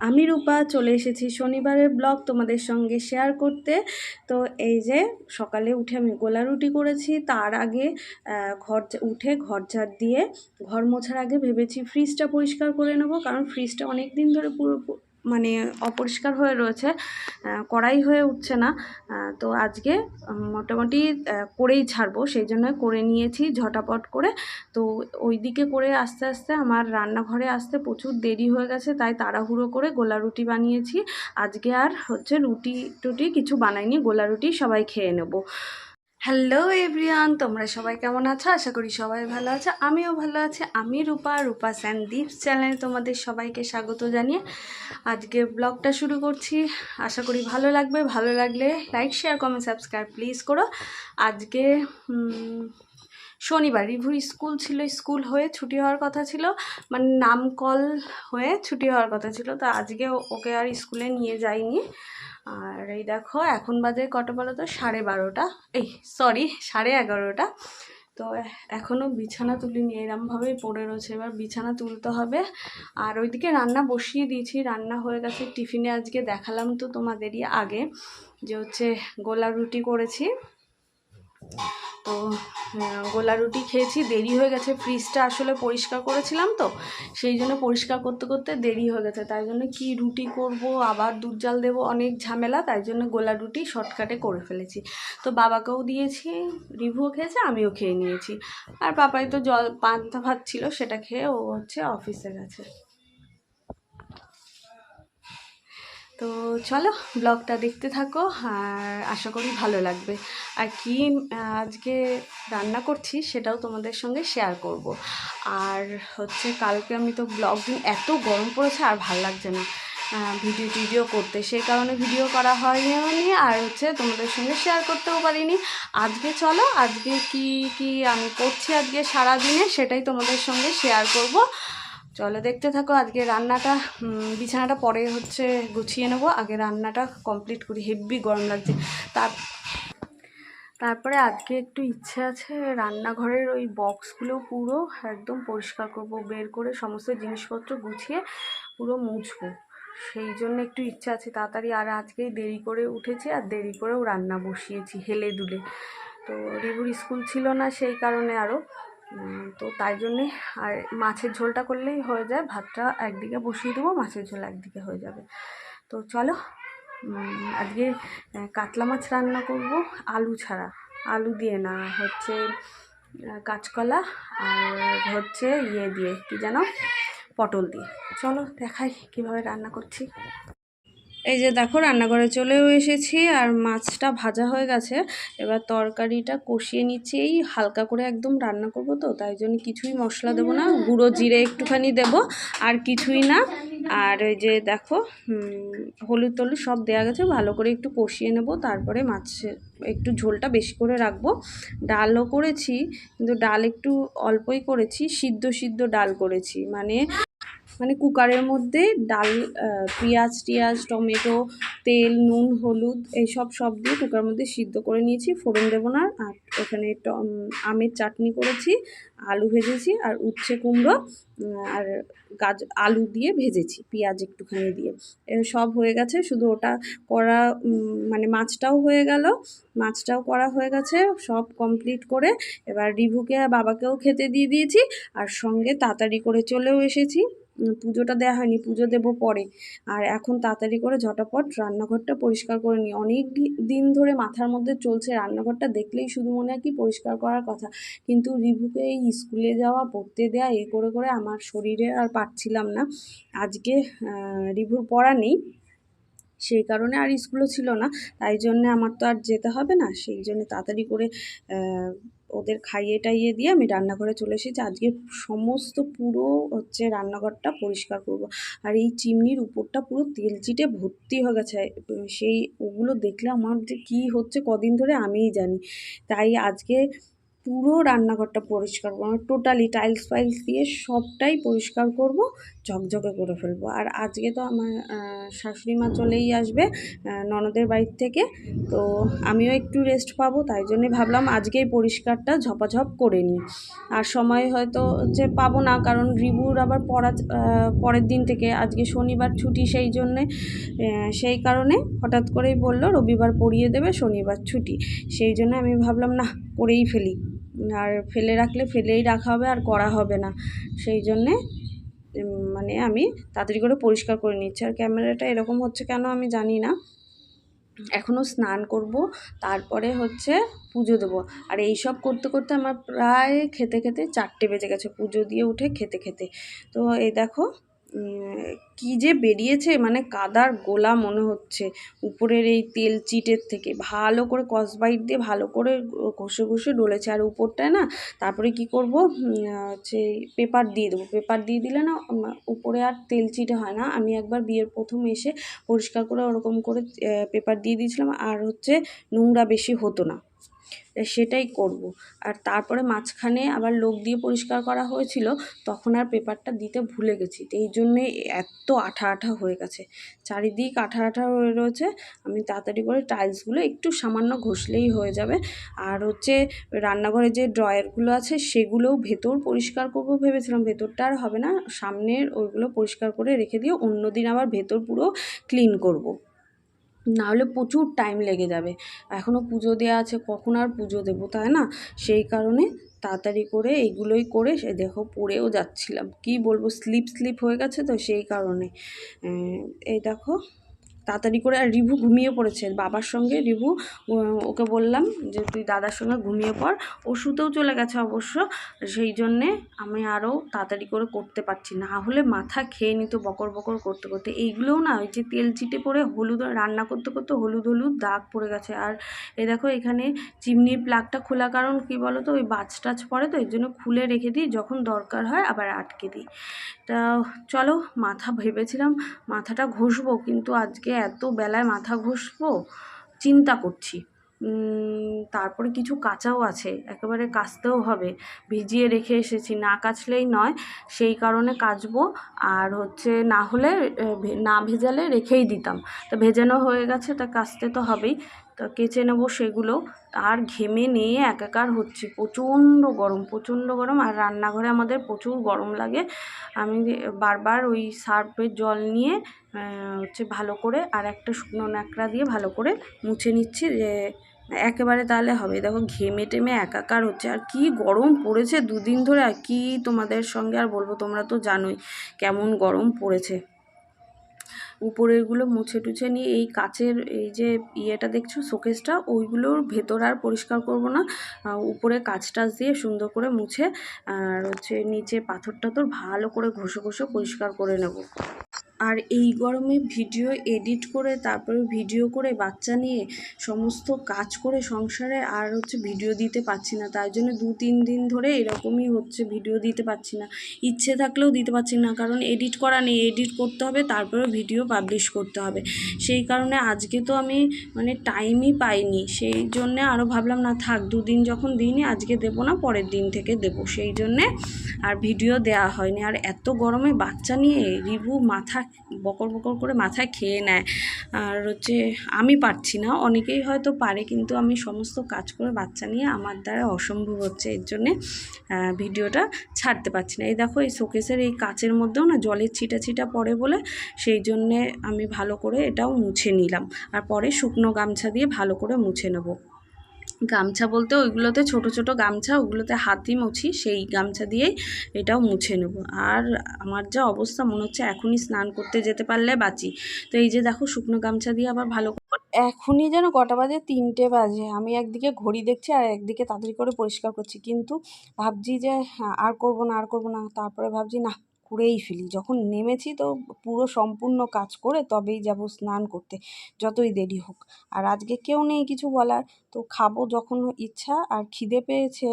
আমি রূপা চলে এসেছি শনিবারের ব্লগ তোমাদের সঙ্গে শেয়ার করতে। তো এই যে সকালে উঠে আমি গোলা রুটি করেছি, তার আগে ঘর উঠে ঘর ঝাড় দিয়ে ঘর মোছার আগে ভেবেছি ফ্রিজটা পরিষ্কার করে নেব, কারণ ফ্রিজটা অনেক দিন ধরে পুরো মানে অপরিষ্কার হয়ে রয়েছে কড়াই হয়ে উঠছে না তো আজকে মোটামুটি করেই ছাড়বো, সেই জন্য করে নিয়েছি ঝটাপট করে। তো ওই দিকে করে আস্তে আস্তে আমার রান্নাঘরে আসতে প্রচুর দেরি হয়ে গেছে, তাই তাড়াহুড়ো করে গোলা রুটি বানিয়েছি। আজকে আর হচ্ছে রুটি টুটি কিছু বানাইনি গোলা রুটি সবাই খেয়ে নেব। হ্যালো এভরিয়ান তোমরা সবাই কেমন আছো? আশা করি সবাই ভালো আছো। আমিও ভালো আছি। আমি রূপা রূপা স্যান্ডীপস চ্যানেলে তোমাদের সবাইকে স্বাগত জানিয়ে আজকে ব্লগটা শুরু করছি। আশা করি ভালো লাগবে। ভালো লাগলে like share comment subscribe please করো। আজকে শনিবার। রিভুর স্কুল ছিল, স্কুল হয়ে ছুটি হওয়ার কথা ছিল মানে নামকল হয়ে ছুটি হওয়ার কথা ছিল। তো আজকে ওকে আর স্কুলে নিয়ে যাইনি। আর এই দেখো, এখন বাজে কটা বলো তো? সাড়ে বারোটা। এই সরি সাড়ে এগারোটা। তো এখনও বিছানা তুলিনি, এরমভাবেই পড়ে রয়েছে। এবার বিছানা তুলতে হবে। আর ওইদিকে রান্না বসিয়ে দিয়েছি। রান্না হয়ে গেছে টিফিনে আজকে দেখালাম তো তোমাদেরই আগে, যে হচ্ছে গোলা রুটি করেছি। তো গোলা রুটি খেয়েছি, দেরি হয়ে গেছে ফ্রিজটা আসলে পরিষ্কার করেছিলাম তো, সেই জন্য পরিষ্কার করতে করতে দেরি হয়ে গেছে, তাই জন্য কি রুটি করব, আবার দুধ জাল দেবো, অনেক ঝামেলা, তাই জন্য গোলা রুটি শর্টকাটে করে ফেলেছি। তো বাবাকেও দিয়েছি, রিভুও খেয়েছে, আমিও খেয়ে নিয়েছি। আর পাপাই তো জল, পান্তা ভাত ছিল, সেটা খেয়ে ও হচ্ছে অফিসে গেছে। তো চলো ব্লগটা দেখতে থাকো আর আশা করি ভালো লাগবে। আর কি, আজকে রান্না করছি সেটাও তোমাদের সঙ্গে শেয়ার করব। আর হচ্ছে কালকে আমি তো ব্লগ দিন এত গরম পড়েছে আর ভালো লাগছে না। ভিডিও টিডিও করতে, সেই কারণে ভিডিও করা হয়নি আর হচ্ছে তোমাদের সঙ্গে শেয়ার করতেও পারিনি। আজকে চলো, আজকে কি কি আমি করছি আজকে সারা দিনে সেটাই তোমাদের সঙ্গে শেয়ার করব। চলো দেখতে থাকো, আজকে রান্নাটা বিছানাটা পরে হচ্ছে গুছিয়ে নেব। আগে রান্নাটা কমপ্লিট করি, হেভি গরম লাগছে। তার তারপরে আজকে একটু ইচ্ছে আছে রান্নাঘরের ওই বক্সগুলো পুরো একদম পরিষ্কার করব, বের করে সমস্ত জিনিসপত্র গুছিয়ে পুরো মুছবো। সেই জন্য একটু ইচ্ছা আছে, তাড়াতাড়ি আর আজকেই দেরি করে উঠেছি আর দেরি করেও রান্না বসিয়েছি হেলে দুলে। তো রিভুর স্কুল ছিল না সেই কারণে আরও তো তাই জন্যে আর মাছের ঝোলটা করলেই হয়ে যায়। ভাতটা একদিকে বসিয়ে দেবো, মাছের ঝোল একদিকে হয়ে যাবে। তো চলো আজকে কাতলা মাছ রান্না করব, আলু ছাড়া। আলু দিয়ে না, হচ্ছে কাঁচকলা আর হচ্ছে ইয়ে দিয়ে, কি যেন, পটল দিয়ে। চলো দেখাই কীভাবে রান্না করছি। এই যে দেখো, রান্নাঘরে চলেও এসেছি আর মাছটা ভাজা হয়ে গেছে। এবার তরকারিটা কষিয়ে নিচ্ছি। এই হালকা করে একদম রান্না করব তো, তাই জন্য কিছুই মশলা দেবো না, গুঁড়ো জিরে একটুখানি দেব, আর কিছুই না। আর ওই যে দেখো হলুদ টলুদ সব দেওয়া গেছে, ভালো করে একটু কষিয়ে নেব, তারপরে মাছের একটু ঝোলটা বেশি করে রাখব। ডালও করেছি, কিন্তু ডাল একটু অল্পই করেছি, সিদ্ধ সিদ্ধ ডাল করেছি। মানে মানে কুকারের মধ্যে ডাল পেঁয়াজ টিয়াজ, টমেটো, তেল, নুন, হলুদ এইসব সব দিয়ে কুকারের মধ্যে সিদ্ধ করে নিয়েছি। ফোড়ন দেবো না, আর এখানে ট- আমের চাটনি করেছি, আলু ভেজেছি, আর উচ্ছে কুমড়ো আর গাজ, আলু দিয়ে ভেজেছি, পেঁয়াজ একটুখানি দিয়ে। সব হয়ে গেছে, শুধু ওটা করা মানে মাছটাও হয়ে গেল, মাছটাও করা হয়ে গেছে, সব কমপ্লিট করে এবার রিভুকে বাবাকেও খেতে দিয়ে দিয়েছি, আর সঙ্গে তাড়াতাড়ি করে চলেও এসেছি। পুজোটা দেওয়া হয়নি, পুজো দেব পরে। আর এখন তাড়াতাড়ি করে ঝটাপট রান্নাঘরটা পরিষ্কার করে নিই। অনেক দিন ধরে মাথার মধ্যে চলছে রান্নাঘরটা দেখলেই শুধু মনে হয় কি পরিষ্কার করার কথা। কিন্তু রিভুকে এই স্কুলে যাওয়া, পড়তে দেওয়া এই করে করে আমার শরীরে আর পারছিলাম না। আজকে রিভুর পড়া নেই। সেই কারণে আর স্কুলও ছিল না। তাই জন্যে আমার তো আর যেতে হবে না। সেই জন্য তাড়াতাড়ি করে ওদের খাইয়ে টাইয়ে দিয়ে আমি রান্নাঘরে চলে এসেছি। আজকে সমস্ত পুরো হচ্ছে রান্নাঘরটা পরিষ্কার করব। আর এই চিমনির উপরটা পুরো তেল চিটে ভর্তি হয়ে গেছে। সেই ওগুলো দেখলে আমার যে কী হচ্ছে, কদিন ধরে আমিই জানি। তাই আজকে পুরো রান্নাঘরটা পরিষ্কার করব। টোটালি টাইলস ফাইলস দিয়ে সবটাই পরিষ্কার করব, ঝকঝকে করে ফেলব। আর আজকে তো আমার শাশুড়ি মা চলেই আসবে ননদের বাড়ির থেকে। তো আমিও একটু রেস্ট পাবো, তাই জন্যে ভাবলাম আজকেই পরিষ্কারটা ঝপাঝপ করে নিই। আর সময় হয়তো যে পাবো না, কারণ রিবুর আবার পড়া পরের দিন থেকে, আজকে শনিবার ছুটি সেই জন্যে সেই কারণে হঠাৎ করেই বলল, রবিবার পড়িয়ে দেবে, শনিবার ছুটি। সেই জন্য আমি ভাবলাম, না, করেই ফেলি। আর ফেলে রাখলে ফেলেই রাখা হবে আর করা হবে না। সেই জন্যে মানে আমি তাড়াতাড়ি করে পরিষ্কার করে নিচ্ছি। আর ক্যামেরাটা এরকম হচ্ছে কেন আমি জানি না। এখনও স্নান করব, তারপরে হচ্ছে পুজো দেবো। আর এই সব করতে করতে আমার প্রায় খেতে খেতে চারটে বেজে গেছে। পুজো দিয়ে উঠে খেতে খেতে। তো এই দেখো কি যে বেরিয়েছে মানে কাদার গোলা মনে হচ্ছে। উপরের এই তেল চিটের থেকে। ভালো করে কসবাইট দিয়ে ভালো করে ঘষে ঘষে ডলেছে। আর উপরটায় না, তারপরে কি করব? হচ্ছে পেপার দিয়ে দেবো। পেপার দিয়ে দিলে না উপরে আর তেল চিটে হয় না। আমি একবার বিয়ের প্রথম এসে পরিষ্কার করে ওরকম করে পেপার দিয়ে দিয়েছিলাম। আর হচ্ছে নোংরা বেশি হতো না। সেটাই করব। আর তারপরে মাঝখানে আবার লোক দিয়ে পরিষ্কার করা হয়েছিল, তখন আর পেপারটা দিতে ভুলে গেছি। এই জন্যে এত আঠা আঠা হয়ে গেছে। চারিদিক আঠা আঠা হয়ে রয়েছে। আমি তাড়াতাড়ি করে টাইলসগুলো একটু সামান্য ঘষলেই হয়ে যাবে। আর হচ্ছে রান্নাঘরে যে ড্রয়ারগুলো আছে, সেগুলোও ভেতর পরিষ্কার করব ভেবেছিলাম। ভেতরটা আর হবে না, সামনের ওইগুলো পরিষ্কার করে রেখে দিয়ে অন্য দিন আবার ভেতর পুরো ক্লিন করব। নাহলে প্রচুর টাইম লেগে যাবে। এখনও পুজো দেওয়া আছে, কখন আর পুজো দেবো তাই না? সেই কারণে তাড়াতাড়ি করে এইগুলোই করে সে দেখো পড়েও যাচ্ছিলাম। কি বলব স্লিপ স্লিপ হয়ে গেছে তো সেই কারণে। এই দেখো তাড়াতাড়ি করে আর রিভু ঘুমিয়ে পড়েছে। বাবার সঙ্গে রিভু ওকে বললাম যে, তুই দাদার সঙ্গে ঘুমিয়ে পড়। ও শুতেও চলে গেছে অবশ্য। সেই জন্যে আমি আরও তাড়াতাড়ি করে করতে পারছি না। হলে মাথা খেয়ে নিত বকর বকর করতে করতে। এইগুলোও না, ওই যে তেল চিটে পড়ে হলুদ, রান্না করতে করতে হলুদ হলুদ দাগ পড়ে গেছে। আর এ দেখো, এখানে চিমনির প্লাগটা খোলা কারণ কি বলো তো ওই বাজ টাচ পড়ে তো, এর জন্য খুলে রেখে দিই, যখন দরকার হয় আবার আটকে দিই। তা চলো, মাথা ভেবেছিলাম মাথাটা ঘষবো, কিন্তু আজকে এত বেলায় মাথা ঘষবো, চিন্তা করছি। তারপরে কিছু কাঁচাও আছে, একেবারে কাচতেও হবে। ভিজিয়ে রেখে এসেছি। না কাচলেই নয়, সেই কারণে কাচবো। আর হচ্ছে না হলে না ভেজালে রেখেই দিতাম। তো ভেজানো হয়ে গেছে, তা কাচতে তো হবেই। তো কেচে নেব সেগুলো। আর ঘেমে নিয়ে একাকার হচ্ছে। প্রচণ্ড গরম প্রচণ্ড গরম। আর রান্নাঘরে আমাদের প্রচুর গরম লাগে। আমি বারবার ওই সার্ফের জল নিয়ে হচ্ছে ভালো করে আর একটা শুকনো ন্যাকড়া দিয়ে ভালো করে মুছে নিচ্ছি যে একেবারে তাহলে হবে। দেখো, ঘেমে টেমে একাকার হচ্ছে। আর কি গরম পড়েছে দুদিন ধরে। আর কি তোমাদের সঙ্গে আর বলব, তোমরা তো জানোই কেমন গরম পড়েছে। উপরেরগুলো মুছে টুছে নিয়ে এই কাচের এই যে ইয়েটা দেখছ, শোকেসটা, ওইগুলোর ভেতর আর পরিষ্কার করব না। উপরে কাচ টাচ দিয়ে সুন্দর করে মুছে, আর হচ্ছে নিচে পাথরটা তোর ভালো করে ঘষে ঘষে পরিষ্কার করে নেব। আর এই গরমে ভিডিও এডিট করে, তারপরে ভিডিও করে, বাচ্চা নিয়ে সমস্ত কাজ করে সংসারে আর হচ্ছে ভিডিও দিতে পারছি না। তাই জন্য দু তিন দিন ধরে এরকমই হচ্ছে ভিডিও দিতে পারছি না। ইচ্ছে থাকলেও দিতে পারছি না, কারণ এডিট করা নেই। এডিট করতে হবে তারপরে ভিডিও পাবলিশ করতে হবে। সেই কারণে আজকে তো আমি মানে টাইমই পাইনি। সেই জন্যে আরও ভাবলাম, না থাক, দুদিন যখন দিইনি, আজকে দেবো না, পরের দিন থেকে দেবো। সেই জন্যে আর ভিডিও দেওয়া হয়নি। আর এত গরমে বাচ্চা নিয়ে রিভু মাথা বকর বকর করে মাথায় খেয়ে নেয়। আর হচ্ছে আমি পারছি না। অনেকেই হয়তো পারে কিন্তু আমি সমস্ত কাজ করে বাচ্চা নিয়ে আমার দ্বারা অসম্ভব হচ্ছে। এর জন্যে ভিডিওটা ছাড়তে পারছি না। এই দেখো, এই শোকেসের এই কাচের মধ্যেও না জলের ছিটা ছিটা পড়ে বলে সেই জন্যে আমি ভালো করে এটাও মুছে নিলাম। আর পরে শুকনো গামছা দিয়ে ভালো করে মুছে নেব। গামছা বলতে ওইগুলোতে ছোট ছোট গামছা ওগুলোতে হাতই মুছি সেই গামছা দিয়েই এটাও মুছে নেব। আর আমার যা অবস্থা মনে হচ্ছে এখনই স্নান করতে যেতে পারলে বাঁচি। তো এই যে দেখো শুকনো গামছা দিয়ে আবার ভালো এখনই যেন কটা বাজে? তিনটে বাজে। আমি একদিকে ঘড়ি দেখছি আর একদিকে তাড়াতাড়ি করে পরিষ্কার করছি। কিন্তু ভাবছি যে হ্যাঁ, আর করব না আর করব না। তারপরে ভাবছি না করেই ফেলি। যখন নেমেছি তো পুরো সম্পূর্ণ কাজ করে তবেই যাব স্নান করতে, যতই দেরি হোক। আর আজকে কেউ নেই কিছু বলার, তো খাব যখন ইচ্ছা। আর খিদে পেয়েছে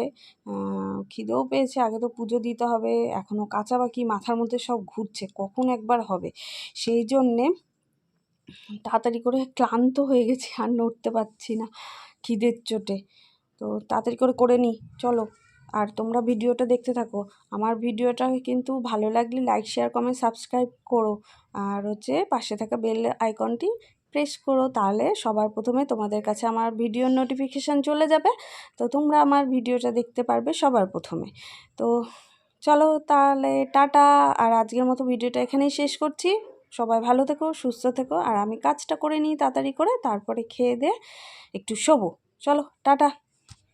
খিদেও পেয়েছে, আগে তো পুজো দিতে হবে এখনও কাঁচা বাকি, মাথার মধ্যে সব ঘুরছে, কখন একবার হবে? সেই জন্যে তাড়াতাড়ি করে ক্লান্ত হয়ে গেছি, আর নড়তে পারছি না খিদের চোটে। তো তাড়াতাড়ি করে করে নিই, চলো। আর তোমরা ভিডিওটা দেখতে থাকো। আমার ভিডিওটা কিন্তু ভালো লাগলে লাইক শেয়ার কমেন্ট সাবস্ক্রাইব করো। আর হচ্ছে পাশে থাকা বেল আইকনটি প্রেস করো, তাহলে সবার প্রথমে তোমাদের কাছে আমার ভিডিওর নোটিফিকেশান চলে যাবে। তো তোমরা আমার ভিডিওটা দেখতে পারবে সবার প্রথমে। তো চলো তাহলে টাটা, আর আজকের মতো ভিডিওটা এখানেই শেষ করছি। সবাই ভালো থেকো, সুস্থ থেকো, আর আমি কাজটা করে নিই তাড়াতাড়ি করে, তারপরে খেয়ে দিয়ে একটু শোবো। চলো, টাটা।